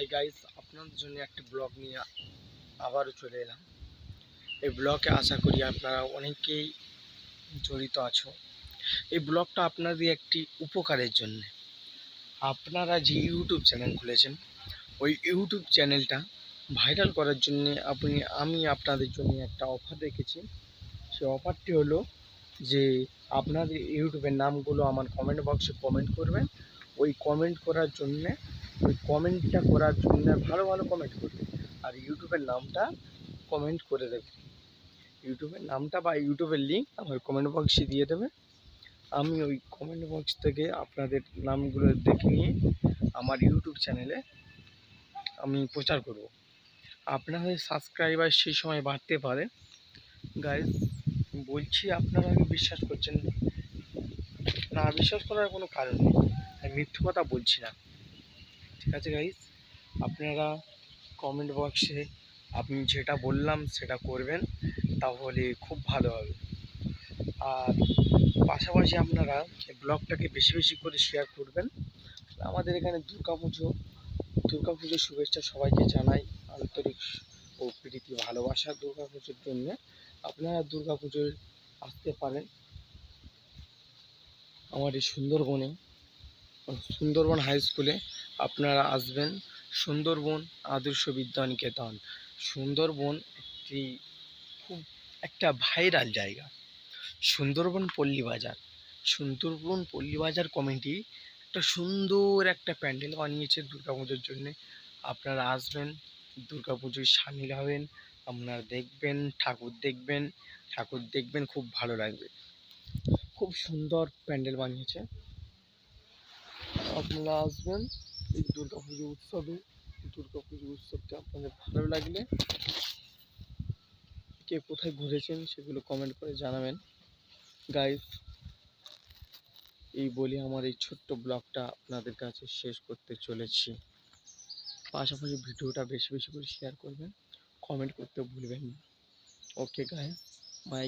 Hi guys আপনাদের জন্য একটি ব্লগ নিয়ে আবারও চলে এলাম। এই ব্লগে আশা করি আপনারা অনেকেই জড়িত আছো। এই ব্লগটা আপনাদের একটি উপকারের জন্য। আপনারা যে ইউটিউব চ্যানেল খুলেছেন, ওই ইউটিউব চ্যানেলটা ভাইরাল করার জন্য আপনি, আমি আপনাদের জন্য একটা অফার রেখেছি। সেই অফারটি হলো যে, আপনাদের ইউটিউবের নামগুলো আমার কমেন্ট বক্সে কমেন্ট করবেন। ওই কমেন্ট করার জন্যে ওই কমেন্টটা করার জন্য ভালো ভালো কমেন্ট করবে। আর ইউটিউবের নামটা কমেন্ট করে দেবে। ইউটিউবের নামটা বা ইউটিউবের লিঙ্ক আমার কমেন্ট বক্সে দিয়ে দেবে। আমি ওই কমেন্ট বক্স থেকে আপনাদের নামগুলো দেখে নিয়ে আমার ইউটিউব চ্যানেলে আমি প্রচার করব। আপনাদের সাবস্ক্রাইবার সেই সময় বাড়তে পারে। গাইজ বলছি আপনারা আগে বিশ্বাস করছেন না, বিশ্বাস করার কোনো কারণ নেই। আমি মিথ্যে কথা বলছি না। ঠিক আছে গাইজ আপনারা কমেন্ট বক্সে আপনি যেটা বললাম সেটা করবেন, তাহলে খুব ভালো হবে। আর পাশাপাশি আপনারা ব্লগটাকে বেশি বেশি করে শেয়ার করবেন। আমাদের এখানে দুর্গা পুজো, দুর্গা পুজোর শুভেচ্ছা সবাইকে জানাই। আন্তরিক ও প্রীতি ভালোবাসা দুর্গা পুজোর জন্য। আপনারা দুর্গা পুজোয় আসতে পারেন। আমার এই সুন্দরবনে সুন্দরবন হাই স্কুলে আপনারা আসবেন সুন্দরবন আদর্শ বিদ্যা নিকেতন সুন্দরবন একটি খুব একটা ভাইরাল জায়গা। সুন্দরবন পল্লী বাজার। সুন্দরবন পল্লী বাজার কমিটি একটা সুন্দর একটা প্যান্ডেল বানিয়েছে দুর্গা পুজোর জন্যে। আপনারা আসবেন দুর্গা পুজোয় সামিল হবেন, আপনারা দেখবেন, ঠাকুর দেখবেন ঠাকুর দেখবেন, খুব ভালো লাগবে। খুব সুন্দর প্যান্ডেল বানিয়েছে। আপনারা আসবেন এই দুর্গা পুজো উৎসবে দুর্গা পুজো উৎসবটা আপনাদের ভালো লাগলে কে কোথায় ঘুরেছেন সেগুলো কমেন্ট করে জানাবেন। গাইস এই বলে আমার এই ছোট্ট ব্লগটা আপনাদের কাছে শেষ করতে চলেছি। পাশাপাশি ভিডিওটা বেশি বেশি করে শেয়ার করবেন কমেন্ট করতে ভুলবেন না। Okay guys my